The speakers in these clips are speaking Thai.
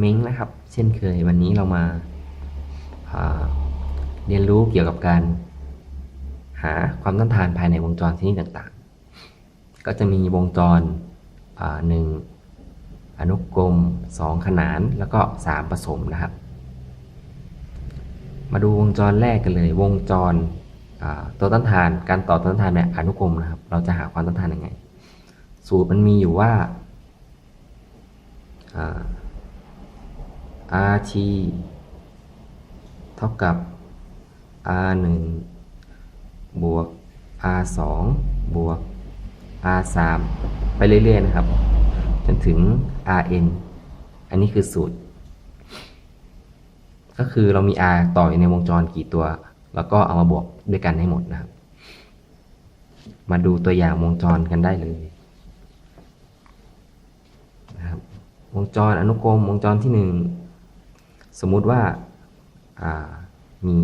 เม้งนะครับ เช่นเคยวันนี้เรามาาเรียนรู้เกี่ยวกับการหาความต้านทานภายในวงจรชนิดต่างๆ ก็จะมีวงจรหนึ่งอนุกรมสองขนานแล้วก็สามผสมนะครับ มาดูวงจรแรกกันเลย วงจรตัวต้านทานการต่อต้านทานแบบอนุกรมนะครับ เราจะหาความต้านทานยังไง สูตรมันมีอยู่ว่า RT เท่ากับ R1 บวก R2 บวก R3 ไปเรื่อย ๆ นะครับ จนถึง Rn อันนี้คือสูตร ก็คือเรามี R ต่ออยู่ในวงจรกี่ตัว แล้วก็เอามาบวกด้วยกันให้หมดนะครับ มาดูตัวอย่างวงจรกันได้เลยนะครับ วงจรอนุกรมวงจรที่หนึ่ง สมมุติว่าามี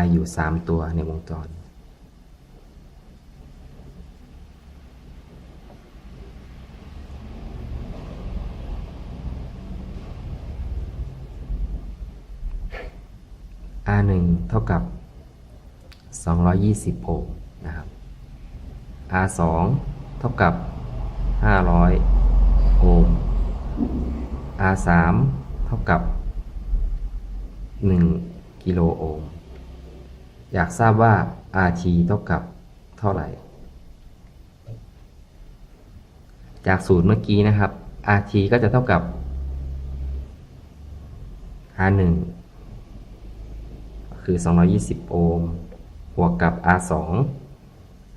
R อยู่ 3 ตัวในวงจร R 1เท่ากับ 220โอห์มนะครับ R 2เท่ากับ 500 โอห์ม R 3เท่ากับ 1 กิโลโอห์ม อยากทราบว่า RT เท่ากับเท่าไหร่ จากสูตรเมื่อกี้นะครับ RT ก็จะเท่ากับ R1 คือ 220 โอห์ม บวกกับ R2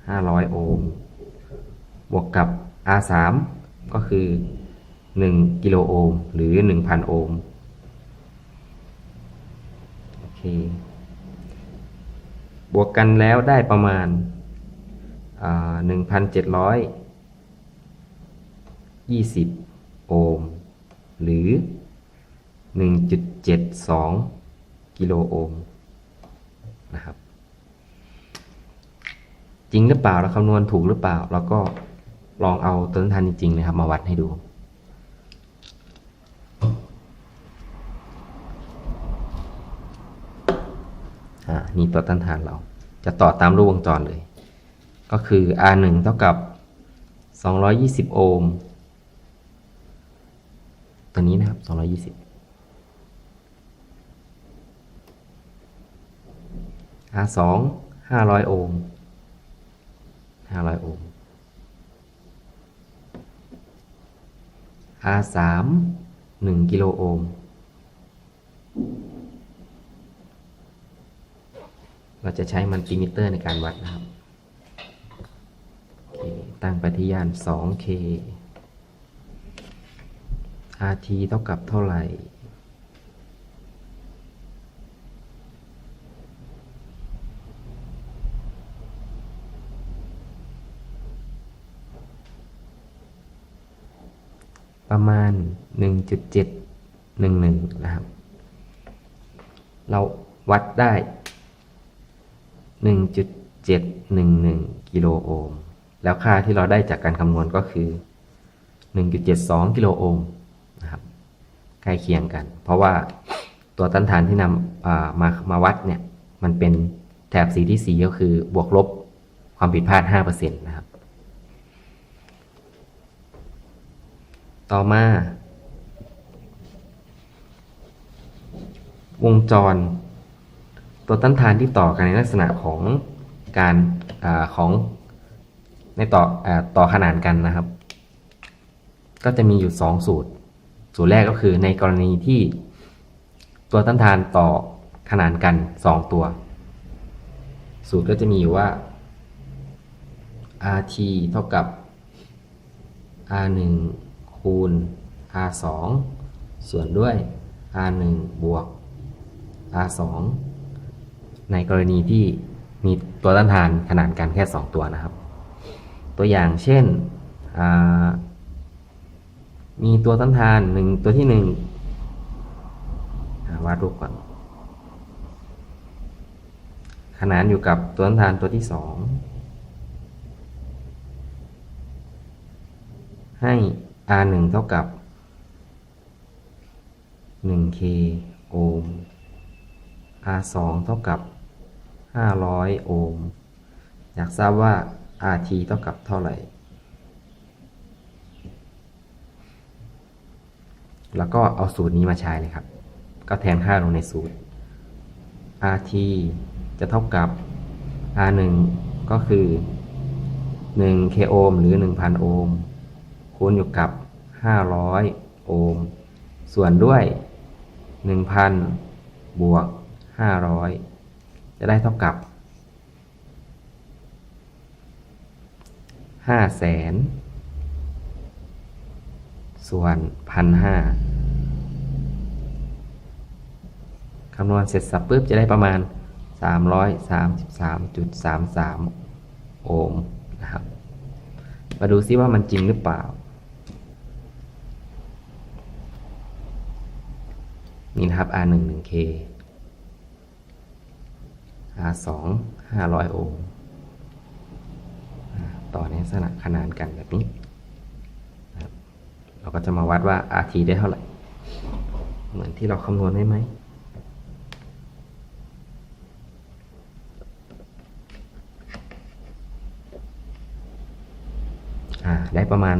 500 โอห์ม บวกกับ R3 ก็คือ 1 กิโลโอห์มหรือ 1,000 โอห์มโอเคบวกกันแล้วได้ประมาณหนึ่งพันเจ็ดร้อยยี่สิบโอห์มหรือหนึ่งจุดเจ็ดสองกิโลโอห์มนะครับจริงหรือเปล่าเราคำนวณถูกหรือเปล่าเราก็ลองเอาต้นทานจริงๆนะครับมาวัดให้ดู อ่านี่ตัวต้านทานเรา จะต่อตามรูปวงจรเลย ก็คือ R1 เท่ากับ 220 โอห์มตัวนี้นะครับ 220 R2 500 โอห์ม500 โอห์ม R3 1 กิโลโอห์ม เราจะใช้มันติมิเตอร์ในการวัดนะครับ ตั้งปที่ย่าน 2K RT เท่ากับเท่าไหร่ ประมาณ 1.711 นะครับ เราวัดได้ 1.711 กิโลโอห์ม แล้วค่าที่เราได้จากการคำนวณก็คือ 1.72 กิโลโอห์มนะครับ ใกล้เคียงกัน เพราะว่าตัวต้านทานที่นำมามาวัดเนี่ย มันเป็นแถบสีที่สีก็คือบวกลบความผิดพลาด 5%นะครับ ต่อมาวงจร ตัวต้านทานที่ต่อกันในลักษณะของการอาของในต่ออต่อขนานกันนะครับ ก็จะมีอยู่ 2 สูตร สูตรแรกก็คือในกรณีที่ตัวต้านทานต่อขนานกัน 2 ตัว สูตรก็จะมีอยู่ว่า rt เท่ากับ r1 คูณ r2 ส่วนด้วย r1 บวก r2 ในกรณีที่มีตัวต้านทานขนาดกันแค่ 2 ตัวนะครับ ตัวอย่างเช่น มีตัวต้านทานหนึ่งตัวที่หนึ่งวาดรูปก่อน ขนานอยู่กับตัวต้านทานตัวที่สองให้ r 1เท่ากับ 1K โอห์ม R2 เท่ากับ 500 โอห์ม อยากทราบว่า RT เท่ากับเท่าไหร่ แล้วก็เอาสูตรนี้มาใช้เลยครับ ก็แทนค่าลงในสูตร RT จะเท่ากับ R1 ก็คือ 1 k โอห์มหรือ 1,000 โอห์ม คูณอยู่กับ 500 โอห์ม ส่วนด้วย 1,000 บวก 500 จะได้เท่ากับห้าแสนส่วนพันห้าคำนวณเสร็จสับปุ๊บจะได้ประมาณ 333.33 โอห์มนะครับ มาดูซิว่ามันจริงหรือเปล่า นี่นะครับ R11K R2 500 โอห์มต่อในลักษณะขนานกันแบบนี้ เราก็จะมาวัดว่า RT ได้เท่าไหร่ เหมือนที่เราคำนวณได้ไหมได้ประมาณ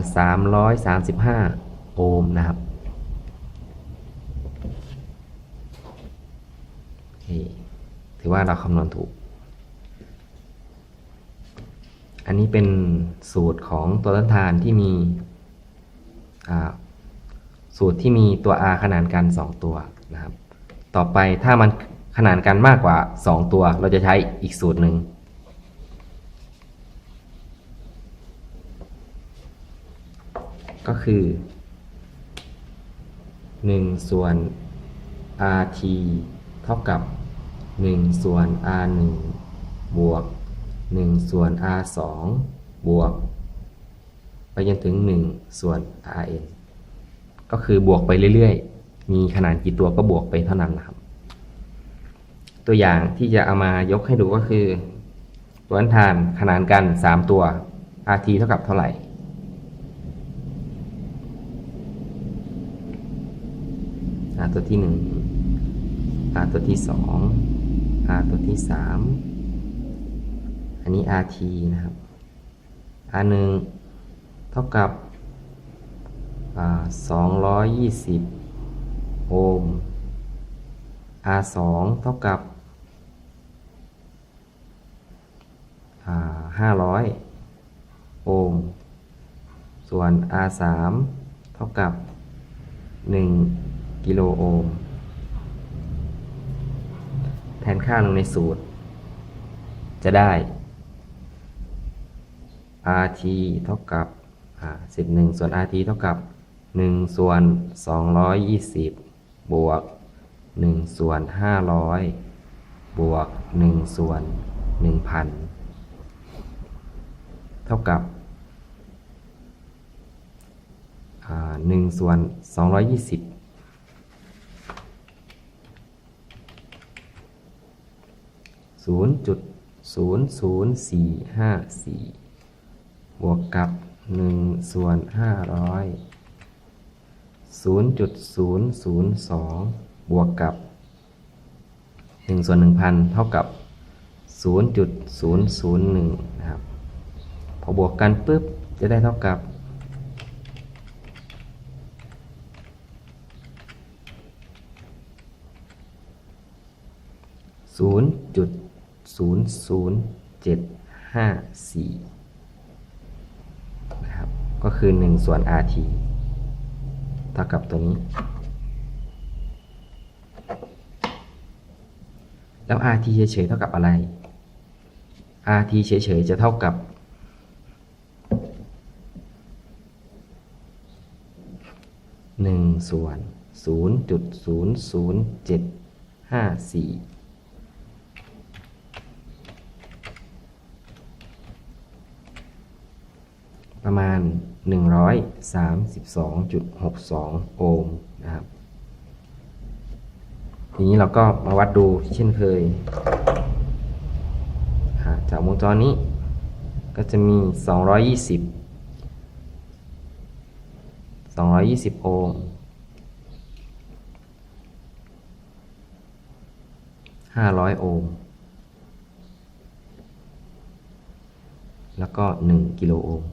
335 โอห์มนะครับ ว่าเราคำนวณถูก อันนี้เป็นสูตรของตัวต้นทานที่มีสูตรที่มีตัว r ขนานกัน 2 ตัวนะครับ ต่อไปถ้ามันขนานกันมากกว่า 2 ตัว เราจะใช้อีกสูตรหนึ่งก็คือ 1 ส่วน rt เท่ากับ 1 ส่วน r 1บวก 1 ส่วน r 2บวก ไปจนถึง 1 ส่วน rn ก็คือบวกไปเรื่อยๆ มีขนาดกี่ตัวก็บวกไปเท่านั้นนะครับ ตัวอย่างที่จะเอามายกให้ดูก็คือ ตัวอันทานขนานกัน 3 ตัว rt เท่ากับเท่าไหร่ตัวที่หนึ่ง R ตัวที่สอง R ตัวที่สามอันนี้ RT นะครับ R หนึ่งเท่ากับสองร้อยยี่สิบโอห์ม R สองเท่ากับห้าร้อยโอห์ม ส่วน R สามเท่ากับหนึ่งกิโลโอห์ม แทนค่าลงในสูตร จะได้ RT เท่ากับสิบหนึ่งส่วน RT เท่ากับหนึ่งส่วนสองร้อยยี่สิบบวกหนึ่งส่วนห้าร้อยบวกหนึ่งส่วนหนึ่งพันเท่ากับหนึ่งส่วนส องร้อยยี่สิบศูนย์จุดศูนย์ศูนย์สี่ห้าสี่บวกกับหนึ่งส่วนห้าร้อยศูนย์จุดศูนย์ศูนย์สองบวกกับหนึ่งส่วนหนึ่งพันเท่ากับศูนย์จุดศูนย์ศูนย์หนึ่งนะครับ พอบวกกันปุ๊บ จะได้เท่ากับศู 00754นะครับก็คือ 1 ส่วน rt เท่ากับตัวนี้ แล้ว rt เฉยๆเท่ากับอะไร rt เฉยๆจะเท่ากับหนึ่งส่วนศูนย์จุดศูนย์ศูนย์เจ็ดห้าสี่ ประมาณ 132.62 โอห์มนะครับทีนี้เราก็มาวัดดูเช่นเคย จากวงจรนี้ก็จะมี 220 220 โอห์ม500โอห์ม แล้วก็1กิโลโอห์ม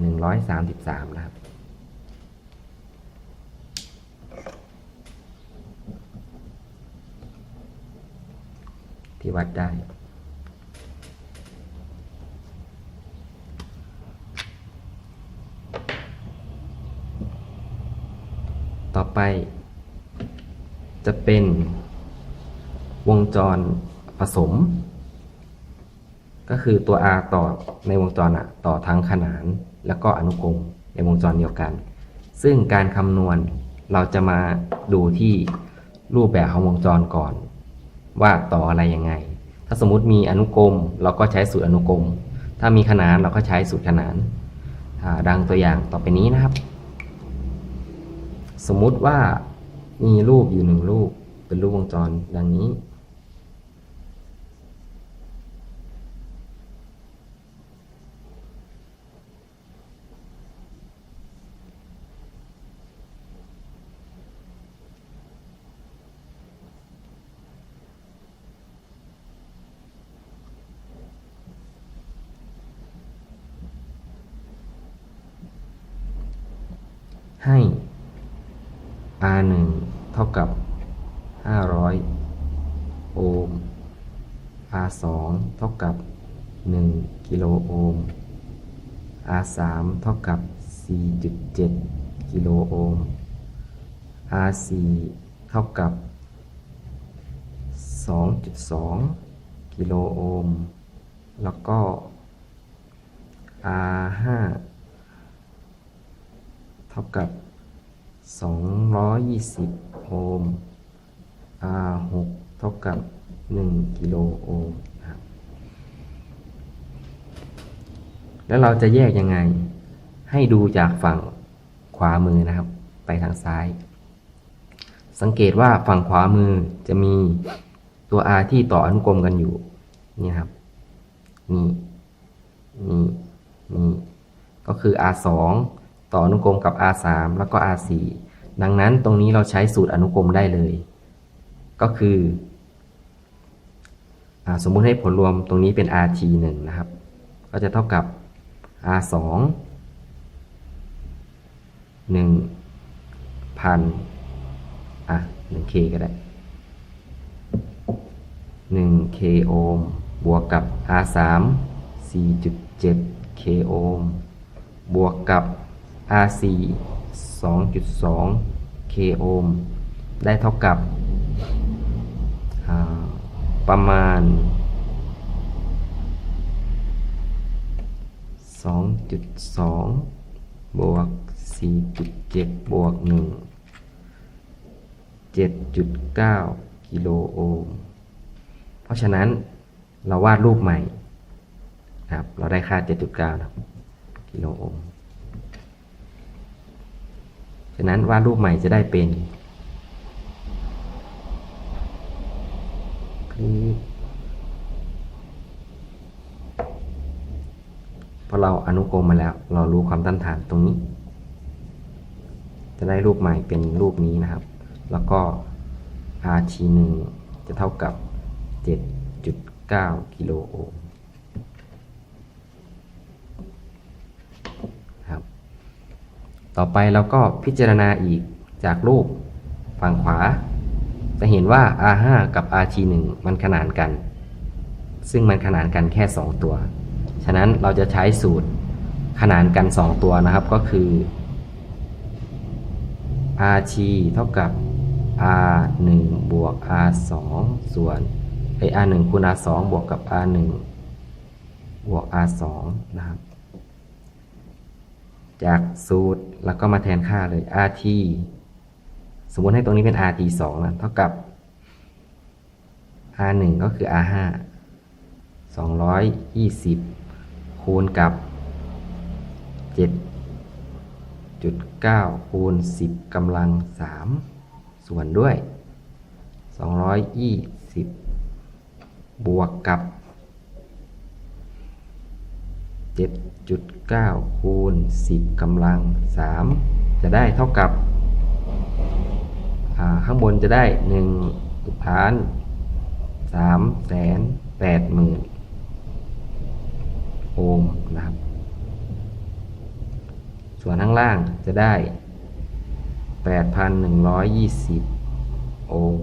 หนึ่งร้อยสามสิบสามนะครับที่วัดได้ต่อไป จะเป็นวงจรผสม ก็คือตัว R ต่อในวงจรอะต่อทั้งขนาน แล้วก็อนุกรมในวงจรเดียวกัน ซึ่งการคำนวณเราจะมาดูที่รูปแบบของวงจรก่อน ว่าต่ออะไรยังไง ถ้าสมมติมีอนุกรมเราก็ใช้สูตรอนุกรม ถ้ามีขนานเราก็ใช้สูตรขนานาดังตัวอย่างต่อไปนี้นะครับ สมมุติว่ามีรูปอยู่หนึ่งรูปเป็นรูปวงจรดังนี้ ให้ R 1เท่ากับ 500 โอห์ม R 2เท่ากับ 1 กิโลโอห์ม R 3เท่ากับ 4.7 กิโลโอห์ม R 4เท่ากับ 2.2 กิโลโอห์ม แล้วก็ R 5 ท่ากับ 220 โอห์ม R 6 เท่ากับ 1 กิโลโอห์มครับแล้วเราจะแยกยังไง ให้ดูจากฝั่งขวามือนะครับ ไปทางซ้าย สังเกตว่าฝั่งขวามือจะมีตัว R ที่ต่ออนุกรมกันอยู่ นี่ครับ นี่ นี่ นี่ ก็คือ R 2 ต่ออนุกรมกับ R 3 แล้วก็ R 4 ดังนั้นตรงนี้เราใช้สูตรอนุกรมได้เลย ก็คืออสมมุติให้ผลรวมตรงนี้เป็น RT 1 นะครับ ก็จะเท่ากับ R 2 1พันอะ 1K ก็ได้ 1K โอห์มบวกกับ R 3 4.7 K โอห์มบวกกับ R 4 2.2 K โอห์มได้เท่ากับประมาณ 2.2 บวก 4.7 บวก 1 7.9 กิโลโอห์ม เพราะฉะนั้นเราวาดรูปใหม่ครับ เราได้ค่า 7.9 นะครับ กิโลโอห์ม ฉะนั้นวาดรูปใหม่จะได้เป็นพอเราอนุกรมมาแล้ว เรารู้ความต้านทานตรงนี้ จะได้รูปใหม่เป็นรูปนี้นะครับ แล้วก็ RT 1จะเท่ากับ 7.9 กิโลโอห์มครับ ต่อไปเราก็พิจารณาอีกจากรูปฝั่งขวา จะเห็นว่า R5 กับ RT1 มันขนานกัน ซึ่งมันขนานกันแค่ 2 ตัว ฉะนั้นเราจะใช้สูตรขนานกัน 2 ตัวนะครับก็คือ RT เท่ากับ R1 บวก R2 ส่วนไอ R1 คูณ R2 บวกกับ R1 บวก R2 นะครับ จากสูตรแล้วก็มาแทนค่าเลย RT สมมติให้ตรงนี้เป็น RT 2นะเท่ากับ R1 ก็คือ R5 220 คูณกับ 7.9 คูณ 10กำลัง 3 ส่วนด้วย 220 บวกกับ 7.9 คูณ 10 กำลัง 3 จะได้เท่ากับ ข้างบนจะได้1ล้าน3แสน8หมื่นโอห์มนะครับ ส่วนข้างล่างจะได้ 8,120 โอห์ม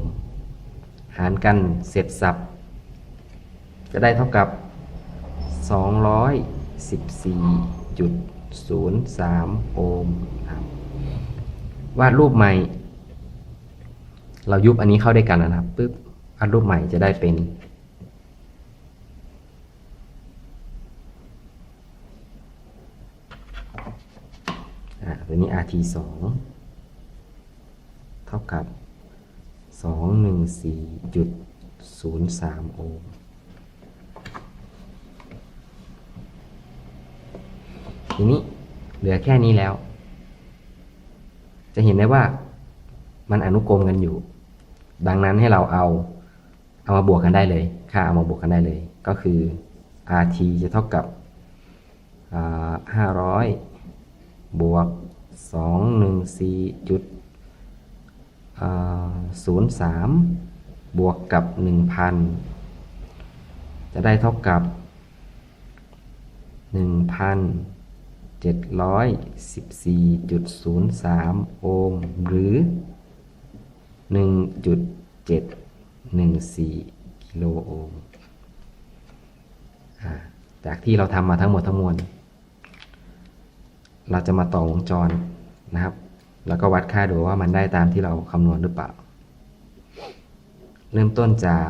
หารกันเสร็จสับ จะได้เท่ากับ 14.03 โอห์มนะครับวาดรูปใหม่ เรายุบอันนี้เข้าด้วยกันนะครับปึ๊บวาดรูปใหม่จะได้เป็น อ่าตัวนี้ RT 2เท่ากับ 214.03 โอห์ม ทีนี้เหลือแค่นี้แล้ว จะเห็นได้ว่ามันอนุกรมกันอยู่ ดังนั้นให้เราเอาเอามาบวกกันได้เลย ค่าเอามาบวกกันได้เลย ก็คือ RT จะเท่ากับอ่า500 บวก 214จุดอ่า03 บวกกับ 1,000 จะได้เท่ากับ 714.03 โอห์มหรือ 1.714 กิโลโอห์มจากที่เราทำมาทั้งหมดทั้งมวล เราจะมาต่อวงจรนะครับ แล้วก็วัดค่าดูว่ามันได้ตามที่เราคำนวณหรือเปล่า เริ่มต้นจาก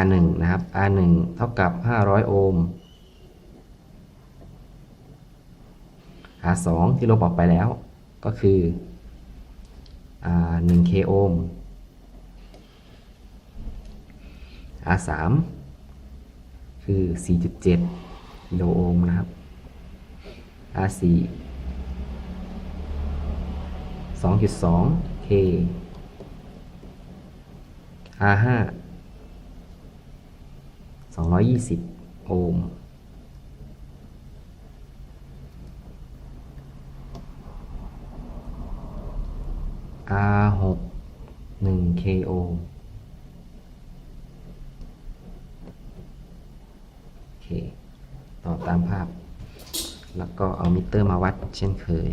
R1 นะครับ R1 เท่ากับ 500 โอห์ม R2 ที่ลบออกไปแล้ว ก็คือ 1 k โอห์ม R3 คือ 4.7กิโลโอห์มนะครับ R4 2.2 K R5 220 โอห์ม R6 1 K โอห์มโอเค ต่อตามภาพ แล้วก็เอามิเตอร์มาวัดเช่นเคย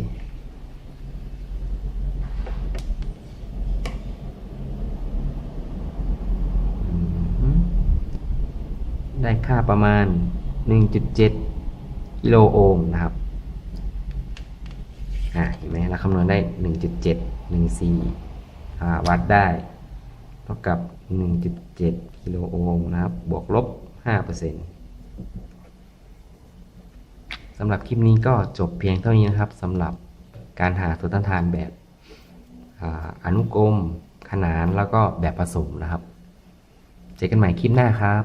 ได้ค่าประมาณ 1.7 กิโลโอห์มนะครับ อ่าเห็นไหมเราคำนวณได้ 1.714อ่าวัดได้เท่ากับ 1.7กิโลโอห์มนะครับ บวกลบ 5%สำหรับคลิปนี้ก็จบเพียงเท่านี้นะครับสำหรับการหาตัวต้านทานแบบอ่าอนุกรม ขนานแล้วก็แบบผสมนะครับ เจอกันใหม่คลิปหน้าครับ